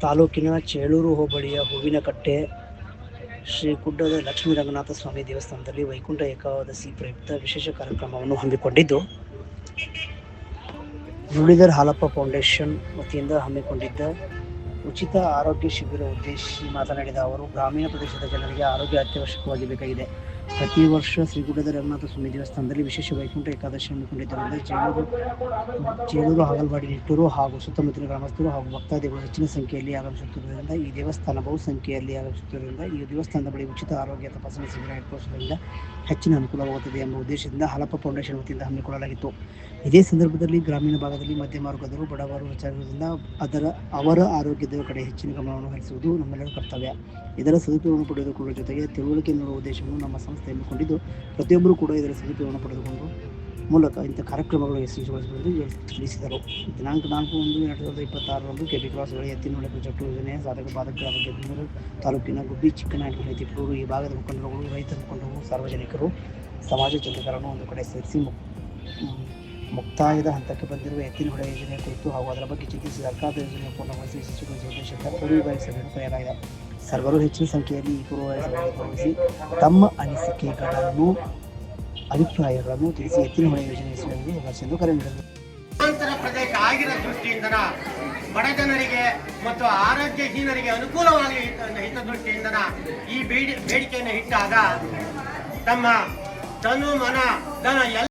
ತಾಲೂಕಿನ ಚೇಳೂರು ಹೋಬಳಿಯ ಹೂವಿನಕಟ್ಟೆ ಶ್ರೀ ಗುಡ್ಡದ ಲಕ್ಷ್ಮೀ ರಂಗನಾಥ ಸ್ವಾಮಿ ದೇವಸ್ಥಾನದಲ್ಲಿ ವೈಕುಂಠ ಏಕಾದಶಿ ಪ್ರಯುಕ್ತ ವಿಶೇಷ ಕಾರ್ಯಕ್ರಮವನ್ನು ಹಮ್ಮಿಕೊಂಡಿದ್ದು. ಮುರಳೀಧರ್ ಹಾಲಪ್ಪ ಫೌಂಡೇಶನ್ ವತಿಯಿಂದ ಹಮ್ಮಿಕೊಂಡಿದ್ದ ಉಚಿತ ಆರೋಗ್ಯ ಶಿಬಿರ ಉದ್ದೇಶಿಸಿ ಮಾತನಾಡಿದ ಅವರು, ಗ್ರಾಮೀಣ ಪ್ರದೇಶದ ಜನರಿಗೆ ಆರೋಗ್ಯ ಅತ್ಯವಶ್ಯಕವಾಗಿ ಬೇಕಾಗಿದೆ ಪ್ರತಿ ವರ್ಷ ಶ್ರೀಗುಡ್ಡದ ರಂಗನಾಥ ಸ್ವಾಮಿ ದೇವಸ್ಥಾನದಲ್ಲಿ ವಿಶೇಷ ವೈಕುಂಠ ಏಕಾದಶಿ ಹಮ್ಮಿಕೊಂಡಿದ್ದರಿಂದ ಜೇನೂರು ಜೇನೂರು, ಹಾಗಲವಾಡಿ ನಿಟ್ಟೂರು ಹಾಗೂ ಸುತ್ತಮುತ್ತಲಿನ ಗ್ರಾಮಸ್ಥರು ಹಾಗೂ ಭಕ್ತಾದಿಗಳು ಹೆಚ್ಚಿನ ಸಂಖ್ಯೆಯಲ್ಲಿ ಆಗಮಿಸುತ್ತಿರುವುದರಿಂದ ಈ ದೇವಸ್ಥಾನ ಬಹುಸಂಖ್ಯೆಯಲ್ಲಿ ಆಗಮಿಸುತ್ತಿರುವುದರಿಂದ ಈ ದೇವಸ್ಥಾನದ ಬಳಿ ಉಚಿತ ಆರೋಗ್ಯ ತಪಾಸಣೆ ಶಿಬಿರ ಏರ್ಪಡಿಸುವುದರಿಂದ ಹೆಚ್ಚಿನ ಅನುಕೂಲವಾಗುತ್ತದೆ ಎಂಬ ಉದ್ದೇಶದಿಂದ ಹಲಪ ಫೌಂಡೇಶನ್ ವತಿಯಿಂದ ಹಮ್ಮಿಕೊಳ್ಳಲಾಗಿತ್ತು. ಇದೇ ಸಂದರ್ಭದಲ್ಲಿ ಗ್ರಾಮೀಣ ಭಾಗದಲ್ಲಿ ಮಧ್ಯಮ ವರ್ಗದವರು ಬಡವರು ಹೆಚ್ಚಾಗಿರುವುದರಿಂದ ಅದರ, ಅವರ ಆರೋಗ್ಯದ ಕಡೆ ಹೆಚ್ಚಿನ ಗಮನವನ್ನು ಹರಿಸುವುದು ನಮ್ಮೆಲ್ಲರ ಕರ್ತವ್ಯ. ಇದರ ಸದುಪಯೋಗವನ್ನು ಪಡೆದುಕೊಳ್ಳುವ ಜೊತೆಗೆ ತಿಳುವಳಿಕೆ ನೀಡುವ ಉದ್ದೇಶವನ್ನು ನಮ್ಮ ಸಂಸ್ಥೆ ಹಮ್ಮಿಕೊಂಡಿದ್ದು ಪ್ರತಿಯೊಬ್ಬರೂ ಕೂಡ ಇದರ ಸದುಪಯೋಗವನ್ನು ಪಡೆದುಕೊಂಡು ಮೂಲಕ ಇಂಥ ಕಾರ್ಯಕ್ರಮಗಳು ಯಶಸ್ವಿಗೊಳಿಸುವುದು ತಿಳಿಸಿದರು. ದಿನಾಂಕ ನಾಲ್ಕು ಒಂದು ಎರಡು ಸಾವಿರದ ಇಪ್ಪತ್ತಾರರಂದು ಕೆಪಿ ಕ್ರಾಸ್ ಬಳಿ ಎತ್ತಿನೊಳೆ ಪ್ರಾಜೆಕ್ಟ್ ಯೋಜನೆಯ ಸಾಧಕ ಬಾಧಕ ಬಗ್ಗೆ ತಾಲೂಕಿನ ಗುಬ್ಬಿ ಚಿಕ್ಕನಾಯಕನ ತಿಪ್ಪೂರು ಈ ಭಾಗದ ಮುಖಂಡರುಗಳು ರೈತ ಮುಖಂಡರು, ಸಾರ್ವಜನಿಕರು, ಸಮಾಜ ಚಿಂತಕರನ್ನು ಒಂದು ಕಡೆ ಸೇರಿಸಿ ಮುಕ್- ಮುಕ್ತಾಯದ ಹಂತಕ್ಕೆ ಬಂದಿರುವ ಎತ್ತಿನ ಹೊಳೆ ಯೋಜನೆ ಕುರಿತು ಹಾಗೂ ಅದರ ಬಗ್ಗೆ ಚಿಂತಿಸಿ ಸರ್ಕಾರದ ಯೋಜನೆ ಪೂರ್ಣಗೊಳಿಸಿ ಯಶಸ್ವಿಗೊಳಿಸುವ ಉದ್ದೇಶದಿಂದ ಪೂರ್ವಭಾವಿ ಸಭೆಯನ್ನು ಸರ್ವರು ಹೆಚ್ಚಿನ ಸಂಖ್ಯೆಯಲ್ಲಿ ಈ ತಮ್ಮ ಅನಿಸಿಕೆಗಳನ್ನು, ಅಭಿಪ್ರಾಯಗಳನ್ನು ತಿಳಿಸಿ ಎತ್ತಿನ ಹೊಳೆ ಯೋಜನೆ ಕರೆ ನೀಡಿದರು ಪ್ರದೇಶ ಆಗಿರೋ ದೃಷ್ಟಿಯಿಂದ ಬಡ ಜನರಿಗೆ ಮತ್ತು ಆರೋಗ್ಯಹೀನರಿಗೆ ಅನುಕೂಲವಾಗಿ ಹಿತ- ಹಿತದೃಷ್ಟಿಯಿಂದ ಈ ಬೇಡಿ, ಬೇಡಿಕೆಯನ್ನು ಇಟ್ಟಾಗ ತಮ್ಮ ತನು, ಮನ, ಧನ ಎಲ್ಲ